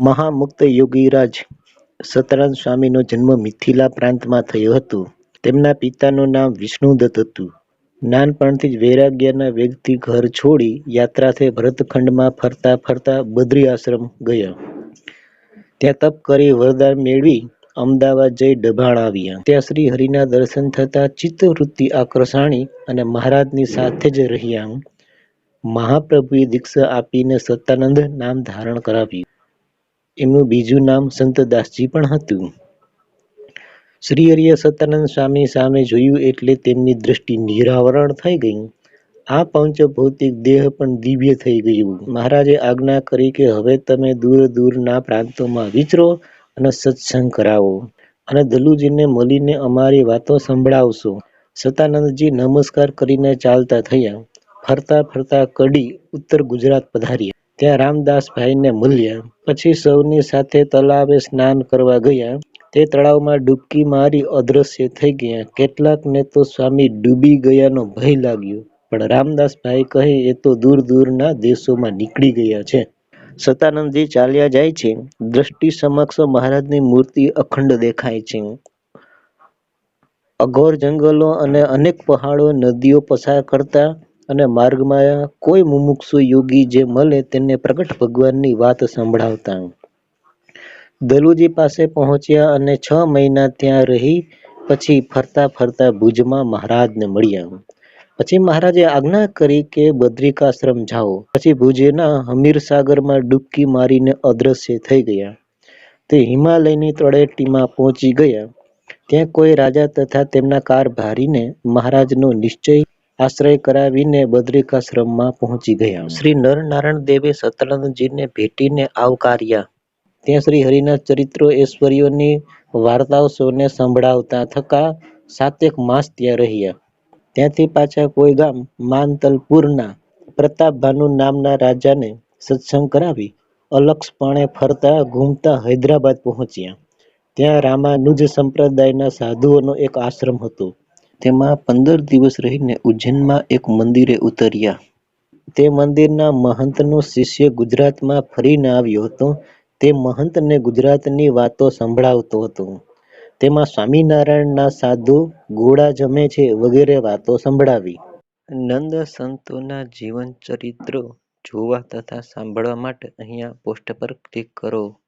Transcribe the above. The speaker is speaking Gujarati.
મહામુક્ત યોગીરાજ સતાનંદ સ્વામીનો જન્મ મિથિલા પ્રાંતમાં થયો હતો. તેમના પિતાનું નામ વિષ્ણુદત્ત હતું. નાનપણથી જ વૈરાગ્યના વેગથી ઘર છોડી યાત્રાથી ભરતખંડમાં ફરતા ફરતા બદ્રી આશ્રમ ગયા. ત્યાં તપ કરી વરદાન મેળવી અમદાવાદ જઈ ડભાણ આવ્યા. ત્યાં શ્રી હરિના દર્શન થતાં ચિત્તવૃત્તિ આકર્ષાણી અને મહારાજની સાથે જ રહ્યા. મહાપ્રભુએ દીક્ષા આપીને સતાનંદ નામ ધારણ કરાવ્યું. એમનું બીજું નામ સંતદાસજી પણ હતું. શ્રીહરિએ સતાનંદ સ્વામી સામે જોયું એટલે તેમની દ્રષ્ટિ નિરાવરણ થઈ ગઈ. આ પંચભૌતિક દેહ પણ દિવ્ય થઈ ગયું. મહારાજે આજ્ઞા કરી કે હવે તમે દૂર દૂરના પ્રાંતોમાં વિચરો અને સત્સંગ કરાવો અને દલુજીને મળીને અમારી વાતો સંભળાવશો. સતાનંદજી નમસ્કાર કરીને ચાલતા થયા. ફરતા ફરતા કડી ઉત્તર ગુજરાત પધાર્યા. ત્યાં રામદાસભાઈને મળ્યા. પછી સૌની સાથે તળાવે સ્નાન કરવા ગયા. તે તળાવમાં ડૂબકી મારી અદ્રશ્ય થઈ ગયા. કેટલાકને તો સ્વામી ડૂબી ગયાનો ભય લાગ્યો પણ રામદાસભાઈ કહે, એ તો દૂર દૂરના દેશોમાં નીકળી ગયા છે. સતાનંદજી ચાલ્યા જાય છે. દ્રષ્ટિ સમક્ષ મહારાજની મૂર્તિ અખંડ દેખાય છે. અઘોર જંગલો અને અનેક પહાડો નદીઓ પસાર કરતા અને માર્ગમાં કોઈ મુમુક્ષુ યોગી જે મળે તેને પ્રગટ ભગવાનની વાત સંભળાવતા. દલુજી પાસે પહોંચ્યા અને છ મહિના ત્યાં રહી, પછી ફરતા ફરતા ભુજમાં મહારાજને મળ્યા. પછી મહારાજે આજ્ઞા કરી કે, બદ્રિકાશ્રમ જાઓ. પછી ભુજના હમીરસાગરમાં ડૂબકી મારીને અદ્રશ્ય થઈ ગયા. તે હિમાલયની તળેટીમાં પહોંચી ગયા. ત્યાં કોઈ રાજા તથા તેમના કારભારીને મહારાજનો નિશ્ચય આશ્રય કરાવીને બદ્રિકાશ્રમમાં પહોંચી ગયા. શ્રી નરનારાયણ દેવે સતાનંદજીને ભેટીને આવકાર્યા. ત્યાં શ્રી હરિના ચરિત્રો ઐશ્વર્યોની વાર્તાઓ સૌને સંભળાવતા થકા સાતેક માસ ત્યાં રહ્યા. ત્યાંથી પાછા કોઈ ગામ માનતલપુરના પ્રતાપભાનુ નામના રાજાને સત્સંગ કરાવી અલક્ષપણે ફરતા ઘૂમતા હૈદરાબાદ પહોંચ્યા. ત્યાં રામાનુજ સંપ્રદાયના સાધુઓનો એક આશ્રમ હતો. તેમાં પંદર દિવસ રહીને ઉજ્જૈનમાં એક મંદિરે ઉતર્યા. તે મંદિરના મહંતનો શિષ્ય ગુજરાતમાં ફરીને આવ્યો હતો. તે મહંતને ગુજરાતની વાતો સંભળાવતો હતો. તેમાં સ્વામિનારાયણના સાધુ, ઘોડા જમે છે વગેરે વાતો સંભળાવી. નંદ સંતોના જીવન ચરિત્રો જોવા તથા સાંભળવા માટે અહીંયા પોસ્ટ પર ક્લિક કરો.